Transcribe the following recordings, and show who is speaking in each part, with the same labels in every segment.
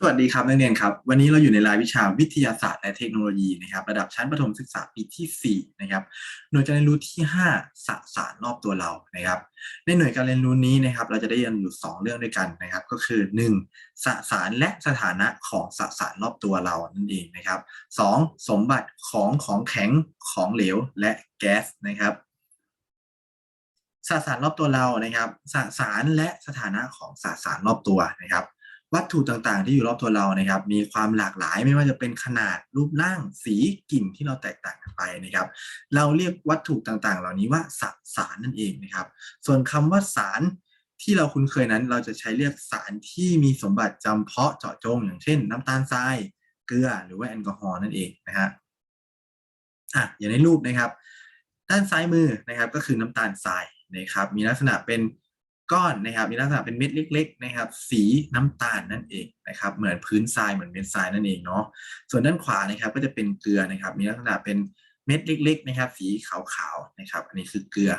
Speaker 1: สวัสดีครับนักเรียนครับ วันนี้เราอยู่ในรายวิชาวิทยาศาสตร์และเทคโนโลยีนะครับ ระดับชั้นประถมศึกษาปีที่ 4 นะครับ หน่วยการเรียนรู้ที่ 5 สสารรอบตัวเรานะครับ ในหน่วยการเรียนรู้นี้นะครับ เราจะได้เรียนอยู่ 2 เรื่องด้วยกันนะครับ ก็คือ 1. สสารและสถานะของสสารรอบตัวเรานั่นเองนะครับ 2. สมบัติของของแข็งของเหลวและแก๊สนะครับสสารรอบตัวเรานะครับสสารและสถานะของสสารรอบตัวนะครับ วัตถุต่างๆ ที่อยู่รอบตัวเรานะครับ มีความหลากหลายไม่ว่าจะเป็นขนาดรูปร่างสีกลิ่นที่เราแตกต่างกันไปนะครับ เราเรียกวัตถุต่างๆ เหล่านี้ว่าสสารนั่นเองนะครับ ส่วนคำว่าสารที่เราคุ้นเคยนั้น เราจะใช้เรียกสารที่มีสมบัติจำเพาะเจาะจง อย่างเช่น น้ำตาลทรายเกลือหรือว่าแอลกอฮอล์นั่นเองนะฮะอะอย่างในรูปนะครับ ด้านซ้ายมือนะครับก็คือน้ำตาลทรายนะครับ มีลักษณะเป็น ก้อนนะครับ มีลักษณะเป็นเม็ดเล็ก ๆ นะครับ สีน้ำตาลนั่นเองนะครับ เหมือนพื้นทรายเหมือนเม็ดทรายนั่นเองเนาะ ส่วนด้านขวานะครับก็จะเป็นเกลือนะครับ มีลักษณะเป็นเม็ดเล็ก ๆ นะครับ สีขาวๆนะครับ อันนี้คือเกลือ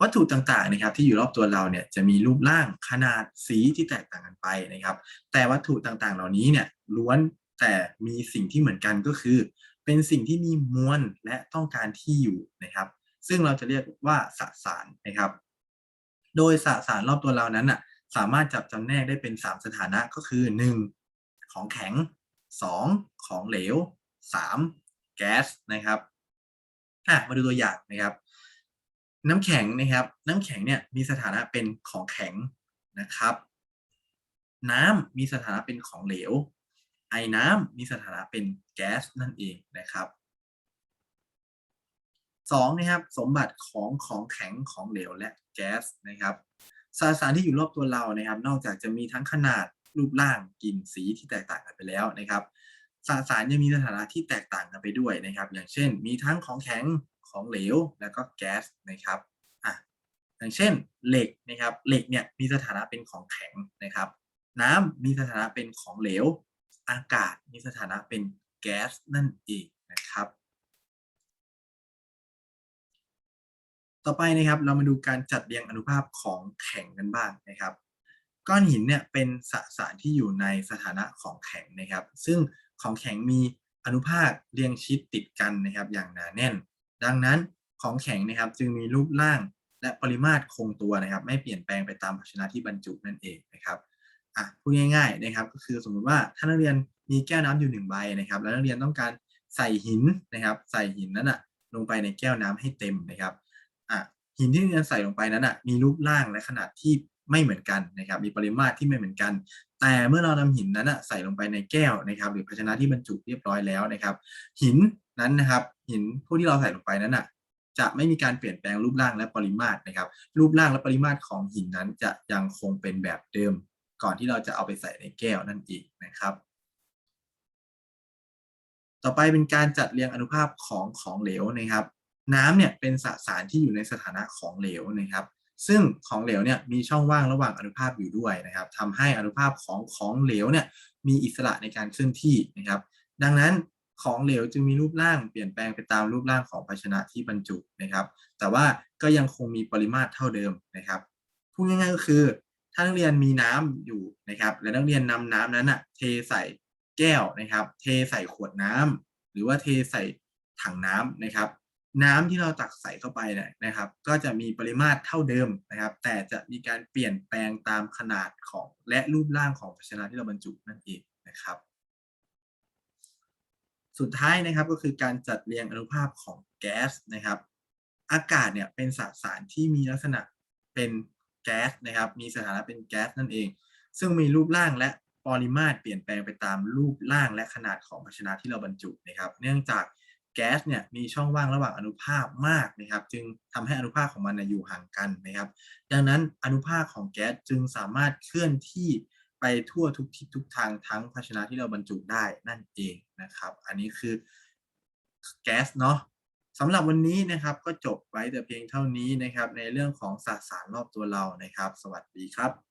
Speaker 1: วัตถุต่างๆนะครับ ที่อยู่รอบตัวเราเนี่ยจะมีรูปร่างขนาดสีที่แตกต่างกันไปนะครับ แต่วัตถุต่างๆ เหล่านี้เนี่ยล้วนแต่มีสิ่งที่เหมือนกันก็คือ เป็นสิ่งที่มีมวลและต้องการที่อยู่นะครับ ซึ่งเราจะเรียกว่าสสารนะครับ โดยสสารรอบตัวเรานั้นน่ะสามารถจับจำแนกได้เป็น 3 สถานะก็คือ 1. ของแข็ง 2. ของเหลว 3. แก๊สนะครับอะมาดูตัวอย่างนะครับ น้ำแข็งนะครับ น้ำแข็งเนี่ยมีสถานะเป็นของแข็งนะครับ น้ำมีสถานะเป็นของเหลว ไอน้ำมีสถานะเป็นแก๊สนั่นเองนะครับ สองนะครับสมบัติของของแข็งของเหลวและแก๊สนะครับสสารที่อยู่รอบตัวเรานะครับ นอกจากจะมีทั้งขนาดรูปร่างกลิ่นสีที่แตกต่างกันไปแล้วนะครับสสารยังมีสถานะที่แตกต่างกันไปด้วยนะครับ อย่างเช่น มีทั้งของแข็งของเหลวแล้วก็แก๊สนะครับอะอย่างเช่น เหล็กนะครับ เหล็กเนี่ยมีสถานะเป็นของแข็งนะครับ น้ำมีสถานะเป็นของเหลว อากาศมีสถานะเป็นแก๊สนั่นเองนะครับ ต่อไปนะครับเรามาดูการจัดเรียงอนุภาพของแข็งกันบ้างนะครับ ก้อนหินเนี่ยเป็นสสารที่อยู่ในสถานะของแข็งนะครับ ซึ่งของแข็งมีอนุภาคเรียงชิดติดกันนะครับ อย่างหนาแน่น ดังนั้นของแข็งนะครับจึงมีรูปร่างและปริมาตรคงตัวนะครับ ไม่เปลี่ยนแปลงไปตามภาชนะที่บรรจุนั่นเองนะครับอะพูดง่ายๆนะครับ ก็คือสมมุติว่าถ้านักเรียนมีแก้วน้ำอยู่หนึ่งใบนะครับ แล้วนักเรียนต้องการใส่หินนะครับ ใส่หินนั้นอะลงไปในแก้วน้ำให้เต็มนะครับ หินที่นักเรียนใส่ลงไปนั้นอะมีรูปร่างและขนาดที่ไม่เหมือนกันนะครับ มีปริมาตรที่ไม่เหมือนกัน แต่เมื่อเรานำหินนั้นอะใส่ลงไปในแก้วนะครับ หรือภาชนะที่บรรจุเรียบร้อยแล้วนะครับ หินนั้นนะครับ หินพวกที่เราใส่ลงไปนั้นอะจะไม่มีการเปลี่ยนแปลงรูปร่างและปริมาตรนะครับ รูปร่างและปริมาตรของหินนั้นจะยังคงเป็นแบบเดิม ก่อนที่เราจะเอาไปใส่ในแก้วนั่นเองนะครับ ต่อไปเป็นการจัดเรียงอนุภาพของของเหลวนะครับ น้ำเนี่ยเป็นสสารที่อยู่ในสถานะของเหลวนะครับ ซึ่งของเหลวเนี่ยมีช่องว่างระหว่างอนุภาคอยู่ด้วยนะครับทำให้อนุภาคของของเหลวเนี่ยมีอิสระในการเคลื่อนที่นะครับ ดังนั้นของเหลวจึงมีรูปร่างเปลี่ยนแปลงไปตามรูปร่างของภาชนะที่บรรจุนะครับ แต่ว่าก็ยังคงมีปริมาตรเท่าเดิมนะครับพูดง่ายๆก็คือ ถ้านักเรียนมีน้ำอยู่นะครับ และนักเรียนนำน้ำนั้นอะเทใส่แก้วนะครับ เทใส่ขวดน้ำหรือว่าเทใส่ถังน้ำนะครับ น้ำที่เราตักใส่เข้าไปเนี่ยนะครับ ก็จะมีปริมาตรเท่าเดิมนะครับ แต่จะมีการเปลี่ยนแปลงตามขนาดของและรูปร่างของภาชนะที่เราบรรจุนั่นเองนะครับ สุดท้ายนะครับก็คือการจัดเรียงอนุภาพของแก๊สนะครับ อากาศเนี่ยเป็นสสารที่มีลักษณะเป็นแก๊สนะครับ มีสถานะเป็นแก๊สนั่นเอง ซึ่งมีรูปร่างและปริมาตรเปลี่ยนแปลงไปตามรูปร่างและขนาดของภาชนะที่เราบรรจุนะครับ เนื่องจาก แก๊สเนี่ยมีช่องว่างระหว่างอนุภาคมากนะครับ จึงทำให้อนุภาคของมันนะอยู่ห่างกันนะครับ ดังนั้นอนุภาคของแก๊สจึงสามารถเคลื่อนที่ไปทั่วทุกทิศทุกทางทั้งภาชนะที่เราบรรจุได้นั่นเองนะครับ อันนี้คือแก๊สเนาะสำหรับวันนี้นะครับก็จบไว้แต่เพียงเท่านี้นะครับ ในเรื่องของสสารรอบตัวเรานะครับ สวัสดีครับ